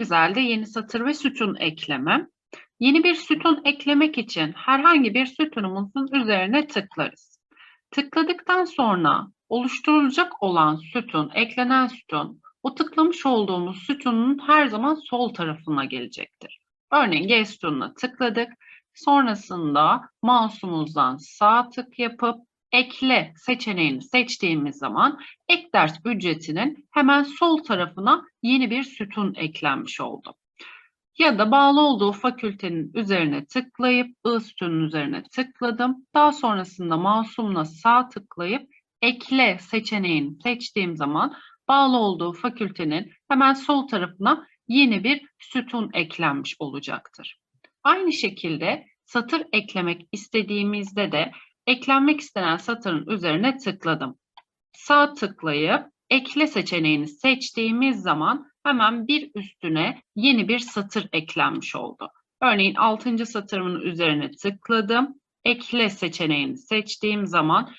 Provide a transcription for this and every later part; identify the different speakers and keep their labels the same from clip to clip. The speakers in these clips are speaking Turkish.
Speaker 1: Excel'de yeni satır ve sütun ekleme. Yeni bir sütun eklemek için herhangi bir sütunumuzun üzerine tıklarız. Tıkladıktan sonra oluşturulacak olan sütun, eklenen sütun, o tıklamış olduğumuz sütunun her zaman sol tarafına gelecektir. Örneğin G sütununa tıkladık. Sonrasında mouse'umuzdan sağ tık yapıp ekle seçeneğini seçtiğimiz zaman ek ders ücretinin hemen sol tarafına yeni bir sütun eklenmiş oldu. Ya da bağlı olduğu fakültenin üzerine tıklayıp I sütunun üzerine tıkladım. Daha sonrasında mouse'umla sağ tıklayıp ekle seçeneğini seçtiğim zaman bağlı olduğu fakültenin hemen sol tarafına yeni bir sütun eklenmiş olacaktır. Aynı şekilde satır eklemek istediğimizde de eklenmek istenen satırın üzerine tıkladım. Sağ tıklayıp ekle seçeneğini seçtiğimiz zaman hemen bir üstüne yeni bir satır eklenmiş oldu. Örneğin 6. satırımın üzerine tıkladım. Ekle seçeneğini seçtiğim zaman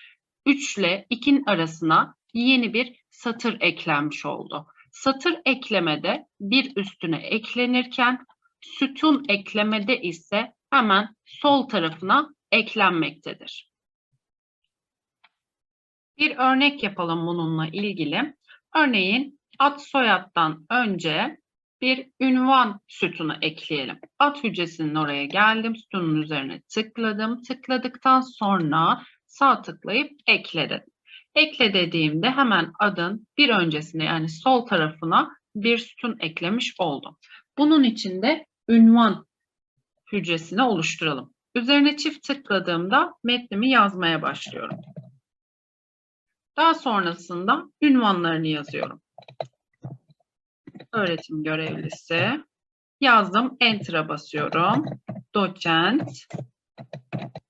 Speaker 1: 3 ile 2'nin arasına yeni bir satır eklenmiş oldu. Satır eklemede bir üstüne eklenirken sütun eklemede ise hemen sol tarafına eklenmektedir. Bir örnek yapalım bununla ilgili. Örneğin ad soyaddan önce bir ünvan sütunu ekleyelim. Ad hücresinin oraya geldim, sütunun üzerine tıkladım. Tıkladıktan sonra sağ tıklayıp ekle dedim. Ekle dediğimde hemen adın bir öncesine yani sol tarafına bir sütun eklemiş oldum. Bunun için de ünvan hücresini oluşturalım. Üzerine çift tıkladığımda metnimi yazmaya başlıyorum. Daha sonrasında ünvanlarını yazıyorum. Öğretim görevlisi. Yazdım. Enter'a basıyorum. Doçent.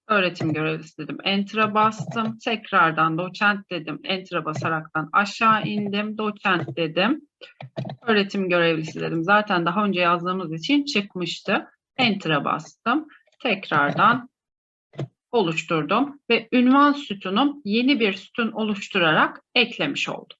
Speaker 1: Öğretim görevlisi dedim. Enter'a bastım. Tekrardan doçent dedim. Enter'a basaraktan aşağı indim. Doçent dedim. Öğretim görevlisi dedim. Zaten daha önce yazdığımız için çıkmıştı. Enter'a bastım. Tekrardan oluşturdum ve ünvan sütunum yeni bir sütun oluşturarak eklemiş oldum.